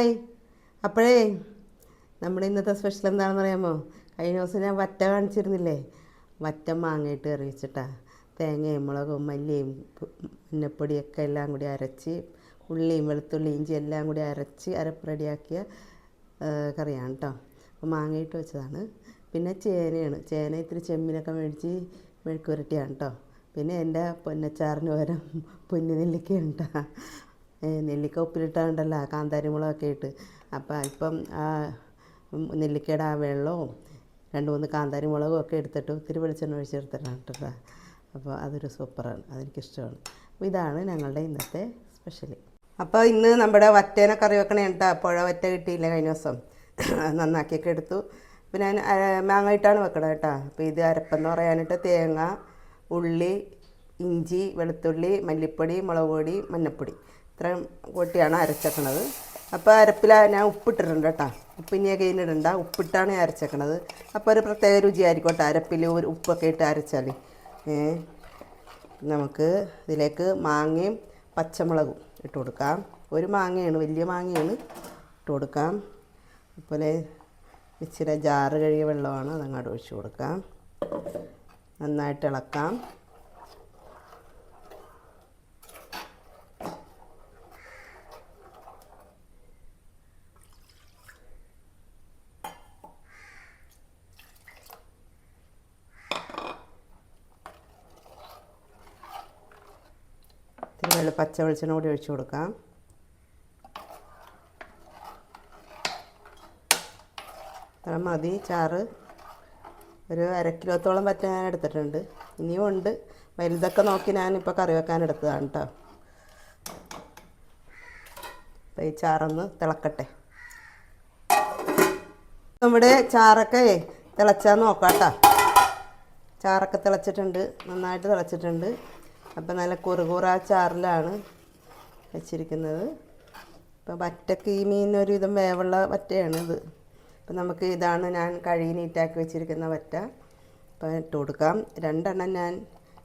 Hi. അപ്പോഴേ നമ്മുടെ ഇന്നത്തെ സ്പെഷ്യൽ എന്താണെന്ന് അറിയാമോ? കഴിഞ്ഞ ദിവസം ഞാൻ വറ്റ കാണിച്ചിരുന്നില്ലേ? വറ്റ മാങ്ങയിട്ട് കറി വെച്ചിട്ടാ. തേങ്ങയും മുളകും മല്ലിയും മഞ്ഞപ്പൊടിയൊക്കെ എല്ലാം കൂടി അരച്ച് ഉള്ളിയും വെളുത്തുള്ളി ഇഞ്ചി എല്ലാം കൂടി അരച്ച് അരപ്പ് റെഡിയാക്കിയ കറിയാണ് കേട്ടോ അപ്പോൾ മാങ്ങയിട്ട് വെച്ചതാണ്. പിന്നെ ചേനയാണ്. ചേന ഇത്തിരി ചെമ്മിനൊക്കെ മേടിച്ച് മെഴുക്കുരട്ടിയാണ് കേട്ടോ പിന്നെ എന്റെ പൊന്നച്ചാറിന് പകരം പൊന്നു നെല്ലിക്കയാണ് കേട്ടോ ഏ, നെല്ലിക്ക ഉപ്പിലിട്ടാണ്ടല്ലോ കാന്താരി മുളകൊക്കെ ഇട്ട്. അപ്പം ഇപ്പം ആ നെല്ലിക്കയുടെ ആ വെള്ളവും രണ്ട് മൂന്ന് കാന്താരി മുളകും ഒക്കെ എടുത്തിട്ട് ഒത്തിരി വെളിച്ചെണ്ണ ഒഴിച്ചെടുത്തിട്ടാണ് കേട്ടോ അപ്പോൾ അതൊരു സൂപ്പറാണ് അതെനിക്കിഷ്ടമാണ്. അപ്പോൾ ഇതാണ് ഞങ്ങളുടെ ഇന്നത്തെ സ്പെഷ്യൽ അപ്പോൾ ഇന്ന് നമ്മുടെ വറ്റേനെ കറി വെക്കണേ കേട്ടോ പുഴ വറ്റ കിട്ടിയില്ല കഴിഞ്ഞ ദിവസം? നന്നാക്കിയൊക്കെ എടുത്തു. പിന്നെ ഞാൻ മാങ്ങ ഇട്ടാണ് വെക്കണത് കേട്ടോ. അപ്പോൾ ഇത് അരപ്പെന്ന് പറയാനായിട്ട് തേങ്ങ ഉള്ളി ഇഞ്ചി വെളുത്തുള്ളി മല്ലിപ്പൊടി മുളക് പൊടി മഞ്ഞൾപ്പൊടി. ഇത്രയും കൂട്ടിയാണ് അരച്ചേക്കണത്. അപ്പോൾ അരപ്പിൽ ഞാൻ ഉപ്പിട്ടിട്ടുണ്ട് കേട്ടോ. ഉപ്പിനെ കഴിഞ്ഞിടണ്ട ഉപ്പിട്ടാണ് ഞാൻ അരച്ചേക്കണത്. അപ്പോൾ ഒരു പ്രത്യേക രുചിയായിരിക്കും കേട്ടോ അരപ്പിൽ ഒരു ഉപ്പൊക്കെ ഇട്ട് അരച്ചാൽ. നമുക്ക് ഇതിലേക്ക് മാങ്ങയും പച്ചമുളകും ഇട്ട് കൊടുക്കാം. ഒരു മാങ്ങയാണ് വലിയ മാങ്ങയാണ് ഇട്ട് കൊടുക്കാം. അതുപോലെ ഇച്ചിരി ജാറ് കഴുകിയ വെള്ളമാണ് അതങ്ങോട്ട് ഒഴിച്ച് കൊടുക്കാം. നന്നായിട്ട് ഇളക്കാം. ഇത്തിരി പച്ച വെളിച്ചെണ്ണ കൂടി ഒഴിച്ചു കൊടുക്കാം. മതി. ചാറ് ഒരു അര കിലോത്തോളം പറ്റ ഞാൻ എടുത്തിട്ടുണ്ട്. ഇനിയും ഉണ്ട്. വലുതൊക്കെ നോക്കി ഞാനിപ്പോൾ കറി വെക്കാൻ എടുത്തതാണ് കേട്ടോ അപ്പോൾ ഈ ചാറൊന്ന് തിളക്കട്ടെ. നമ്മുടെ ചാറൊക്കെ തിളച്ചാൽ നോക്കാം കേട്ടോ ചാറൊക്കെ തിളച്ചിട്ടുണ്ട്. നന്നായിട്ട് തിളച്ചിട്ടുണ്ട്. അപ്പം നല്ല കുറുകുറ ചാറിലാണ് വെച്ചിരിക്കുന്നത്. ഇപ്പം വറ്റക്ക് ഈ മീൻ വറ്റയാണ് ഇത്. അപ്പം നമുക്ക് ഇതാണ് ഞാൻ കഴുകി നീറ്റാക്കി വെച്ചിരിക്കുന്ന വറ്റ. അപ്പം ഇട്ട് കൊടുക്കാം. രണ്ടെണ്ണം ഞാൻ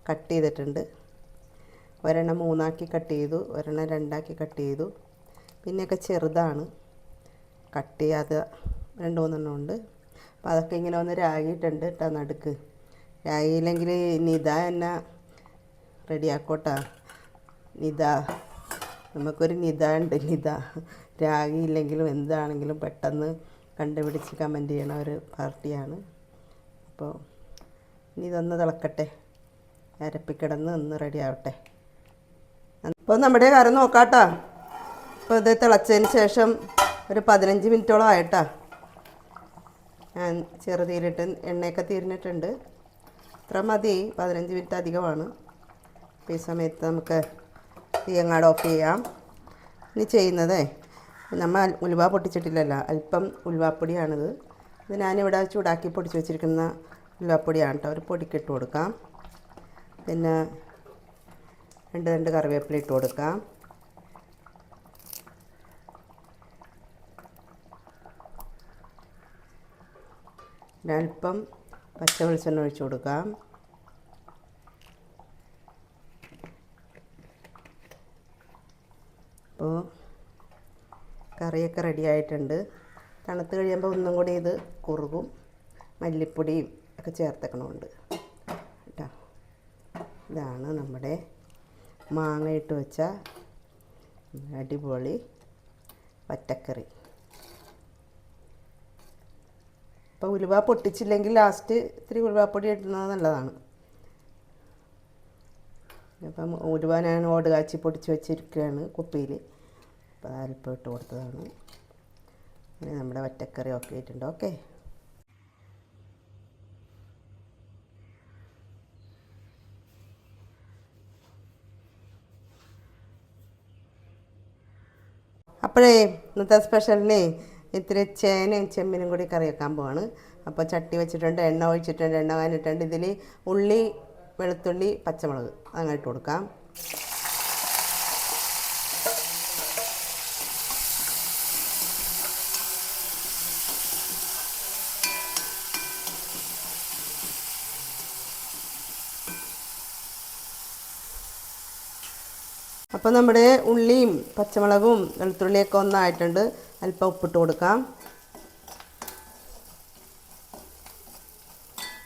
കട്ട് ചെയ്തിട്ടുണ്ട്. ഒരെണ്ണം മൂന്നാക്കി കട്ട് ചെയ്തു ഒരെണ്ണം രണ്ടാക്കി കട്ട് ചെയ്തു. പിന്നെയൊക്കെ ചെറുതാണ്. കട്ട് ചെയ്യാതെ രണ്ട് മൂന്നെണ്ണം ഉണ്ട്. അപ്പോൾ അതൊക്കെ ഇങ്ങനെ ഒന്ന് രാഗിയിട്ടുണ്ട് കേട്ടോ നടുക്ക്. രാഗിയില്ലെങ്കിൽ നിത എന്നെ റെഡിയാക്കോട്ടാ. നിത നമുക്കൊരു നിത ഉണ്ട് നിത. രാഗി ഇല്ലെങ്കിലും എന്താണെങ്കിലും പെട്ടെന്ന് കണ്ടുപിടിച്ച് കമന്റ് ചെയ്യണ ഒരു പാർട്ടിയാണ്. അപ്പോൾ ഇനി ഇതൊന്ന് തിളക്കട്ടെ. അരപ്പിക്കിടന്ന് ഒന്ന് റെഡി ആവട്ടെ അപ്പോൾ നമ്മുടെ കറി നോക്കാട്ടോ. അപ്പോൾ ഇത് തിളച്ചതിന് ശേഷം ഒരു പതിനഞ്ച് മിനിറ്റോളം ആയിട്ടാ. ഞാൻ ചെറുതീരിട്ട് എണ്ണയൊക്കെ തീർന്നിട്ടുണ്ട് ഇത്ര മതി പതിനഞ്ച് മിനിറ്റ് അധികമാണ്. അപ്പോൾ ഈ സമയത്ത് നമുക്ക് തീയങ്ങാട് ഓഫ് ചെയ്യാം. ഇനി ചെയ്യുന്നതേ നമ്മൾ ഉലുവ പൊട്ടിച്ചിട്ടില്ലല്ലോ അല്പം ഉലുവാപ്പൊടിയാണിത്. ഇത് ഞാനിവിടെ ചൂടാക്കി പൊടിച്ച് വെച്ചിരിക്കുന്ന ഉലുവാപ്പൊടിയാണ് കേട്ടോ. ഒരു പൊടിക്ക് ഇട്ട് കൊടുക്കാം. പിന്നെ രണ്ട് രണ്ട് കറിവേപ്പില ഇട്ട് കൊടുക്കാം. ഒരല്പം പച്ച വെളിച്ചെണ്ണ ഒഴിച്ച് കൊടുക്കാം. അപ്പോൾ കറിയൊക്കെ റെഡി ആയിട്ടുണ്ട്. തണുത്ത് കഴിയുമ്പോൾ ഒന്നും കൂടി ഇത് കുറുകും മല്ലിപ്പൊടിയും ഒക്കെ ചേർത്തേക്കണമുണ്ട്. കേട്ടോ? ഇതാണ് നമ്മുടെ മാങ്ങയിട്ട് വെച്ച അടിപൊളി വറ്റക്കറി. അപ്പോൾ ഉലുവ പൊട്ടിച്ചില്ലെങ്കിൽ ലാസ്റ്റ് ഇത്തിരി ഉലുവാപ്പൊടി ഇടുന്നത് നല്ലതാണ്. അപ്പം ഒരുവാനാണ് ഓട് കാച്ചി പൊടിച്ച് വെച്ചിരിക്കുകയാണ് കുപ്പിയിൽ. അപ്പോൾ അരിപ്പ് ഇട്ട് കൊടുത്തതാണ്. അങ്ങനെ നമ്മുടെ വറ്റക്കറി ഒക്കെ ആയിട്ടുണ്ട്. ഓക്കെ. അപ്പോഴേ ഇന്നത്തെ സ്പെഷ്യലിന് ഇത്തിരി ചേനയും ചെമ്മിനും കൂടി കറി വെക്കാൻ പോവാണ്. അപ്പോൾ ചട്ടി വെച്ചിട്ടുണ്ട് എണ്ണ ഒഴിച്ചിട്ടുണ്ട് എണ്ണ വാനിട്ടുണ്ട് ഇതിൽ ഉള്ളി വെളുത്തുള്ളി പച്ചമുളക്. അങ്ങനെ ഇട്ട് കൊടുക്കാം. അപ്പോൾ നമ്മുടെ ഉള്ളിയും പച്ചമുളകും വെളുത്തുള്ളിയൊക്കെ ഒന്നായിട്ടുണ്ട്. അല്പം ഉപ്പിട്ട് കൊടുക്കാം.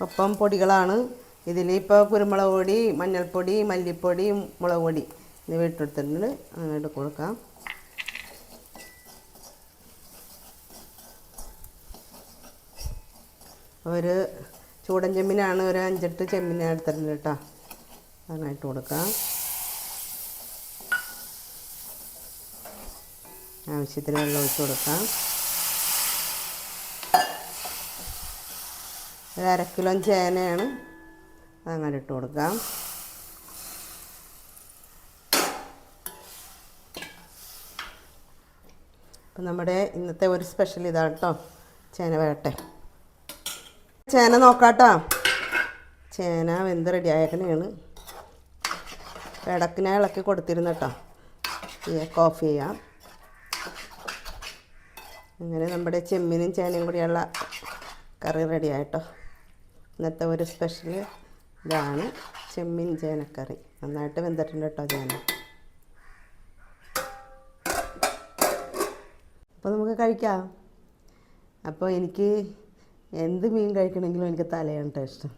ഒപ്പം പൊടികളാണ്. ഇതിൽ ഇപ്പോൾ കുരുമുളക് പൊടി മഞ്ഞൾപ്പൊടി മല്ലിപ്പൊടി മുളക് പൊടി എന്നിവ ഇട്ടെടുത്തിട്ടുണ്ട് അങ്ങനെ ഇട്ട് കൊടുക്കാം. ഒരു ചൂടൻ ചെമ്മീനാണ് ഒരു അഞ്ചെട്ട് ചെമ്മീൻ എടുത്തിട്ടുണ്ട് കേട്ടോ. അതിനായിട്ട് കൊടുക്കാം. ആവശ്യത്തിന് വെള്ളം ഒഴിച്ച് കൊടുക്കാം. ഒരു അര കിലോ ചേനയാണ് അങ്ങനെ ഇട്ട് കൊടുക്കാം. അപ്പം നമ്മുടെ ഇന്നത്തെ ഒരു സ്പെഷ്യൽ ഇതാണ് കേട്ടോ ചേന വേട്ടെ ചേന നോക്കാട്ടോ. ചേന വെന്ത് റെഡി ആയേക്കണേണ്. ഇടക്കിനെ ഇളക്കി കൊടുത്തിരുന്നു കേട്ടോ തീയൊക്കെ ഓഫ് ചെയ്യാം. അങ്ങനെ നമ്മുടെ ചെമ്മീനും ചേനയും കൂടിയുള്ള കറി റെഡി ആയിട്ടോ ഇന്നത്തെ ഒരു സ്പെഷ്യൽ ഇതാണ് ചെമ്മീൻ ചേനക്കറി. നന്നായിട്ട് വെന്തിട്ടുണ്ട് കേട്ടോ ചേന. അപ്പോൾ നമുക്ക് കഴിക്കാം. അപ്പോൾ എനിക്ക് എന്ത് മീൻ കഴിക്കണമെങ്കിലും എനിക്ക് തലയാണ് കേട്ടോ ഇഷ്ടം.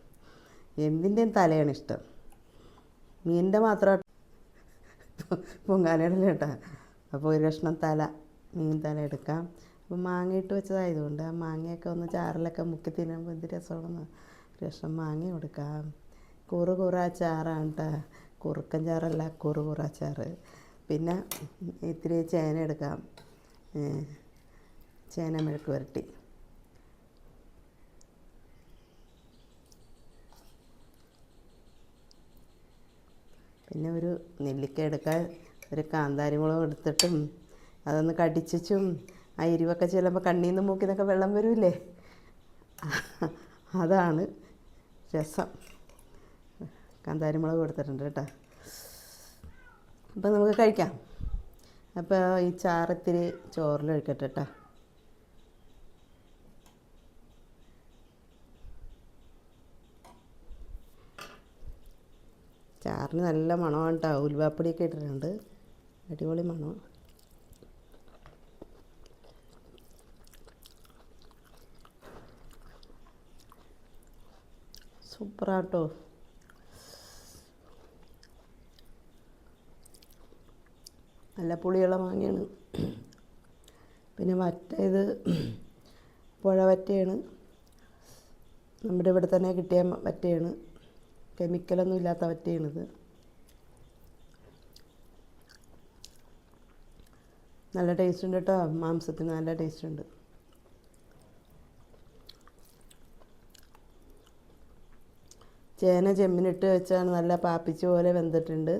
എന്തിന്റെയും തലയാണ് ഇഷ്ടം. മീനിന്റെ മാത്രം പൊങ്കാലയുടെ കേട്ടോ. അപ്പോൾ ഒരു കഷ്ണം തല മീൻ തല എടുക്കാം. അപ്പോൾ മാങ്ങയിട്ട് വെച്ചതായതുകൊണ്ട് ആ മാങ്ങയൊക്കെ ഒന്ന് ചാറിലൊക്കെ മുക്കി തിന്നുമ്പോൾ എന്ത് രസമാണെന്ന്. ഒരു കഷ്ണം മാങ്ങ കൊടുക്കാം. കുറു കുറ ചാറാണ് കേട്ടോ കുറുക്കൻ ചാറല്ല കുറു കുറ ചാറ്. പിന്നെ ഇത്തിരി ചേന എടുക്കാം. ചേന മെഴുക്ക് വരട്ടി പിന്നെ ഒരു നെല്ലിക്ക എടുക്കാൻ ഒരു കാന്താരി മുളക് എടുത്തിട്ടും അതൊന്ന് കടിച്ചും ആ എരിവൊക്കെ ചെല്ലുമ്പോൾ കണ്ണീന്ന് നിന്ന് മൂക്കിൽ നിന്നൊക്കെ വെള്ളം വരൂലേ അതാണ് രസം. കാന്താരി മുളക് കൊടുത്തിട്ടുണ്ട് കേട്ടോ. അപ്പോൾ നമുക്ക് കഴിക്കാം. അപ്പോൾ ഈ ചാറത്തിരി ചോറിലൊഴിക്കട്ടെ കേട്ടോ. ചാറിന് നല്ല മണമാണ് കേട്ടോ. ഉൽവാപ്പൊടിയൊക്കെ ഇട്ടിട്ടുണ്ട്. അടിപൊളി മണം. സൂപ്പറാട്ടോ. നല്ല പുളിയുള്ള മാങ്ങയാണ്. പിന്നെ വറ്റ ഇത് പുഴ വറ്റയാണ് നമ്മുടെ ഇവിടെ തന്നെ കിട്ടിയ വറ്റയാണ്. കെമിക്കലൊന്നും ഇല്ലാത്ത വറ്റയാണിത്. നല്ല ടേസ്റ്റ് ഉണ്ട് കേട്ടോ മാംസത്തിന് നല്ല ടേസ്റ്റ് ഉണ്ട്. ചേന ചെമ്മിനിട്ട് വെച്ചാണ് നല്ല പാപ്പിച്ച പോലെ വെന്തിട്ടുണ്ട്.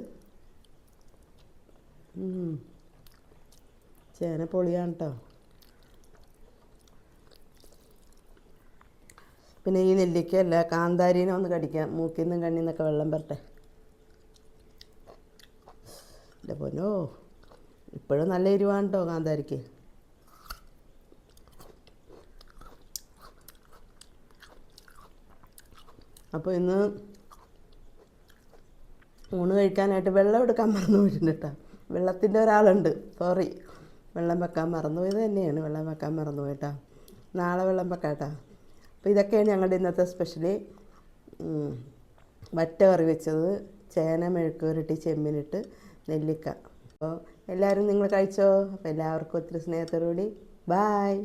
ചേന പൊളിയാണ് കേട്ടോ പിന്നെ ഈ നെല്ലിക്കയല്ല കാന്താരീനെ ഒന്ന് കടിക്കാം. മൂക്കിൽ നിന്നും കണ്ണിൽ നിന്നൊക്കെ വെള്ളം വരട്ടെ. എന്റെ പൊന്നോ ഇപ്പോഴും നല്ല എരിവാണ് കേട്ടോ കാന്താരിക്ക്. അപ്പോൾ ഇന്ന് ഊണ് കഴിക്കാനായിട്ട് വെള്ളം എടുക്കാൻ മറന്നു പോയിട്ടുണ്ട് കേട്ടോ വെള്ളത്തിന്റെ ഒരാളുണ്ട്. സോറി വെള്ളം വെക്കാൻ മറന്നുപോയത് തന്നെയാണ് വെള്ളം വെക്കാൻ മറന്നു നാളെ വെള്ളം വെക്കാം കേട്ടോ. അപ്പോൾ ഇതൊക്കെയാണ് ഞങ്ങളുടെ ഇന്നത്തെ സ്പെഷ്യലി വറ്റ കറി വെച്ചത്. ചേന മെഴുക്ക് പുരട്ടി ചെമ്മിനിട്ട് നെല്ലിക്ക. അപ്പോൾ എല്ലാവരും നിങ്ങൾ കഴിച്ചോ? അപ്പോൾ എല്ലാവർക്കും ഒത്തിരി സ്നേഹത്തോടുകൂടി. ബായ്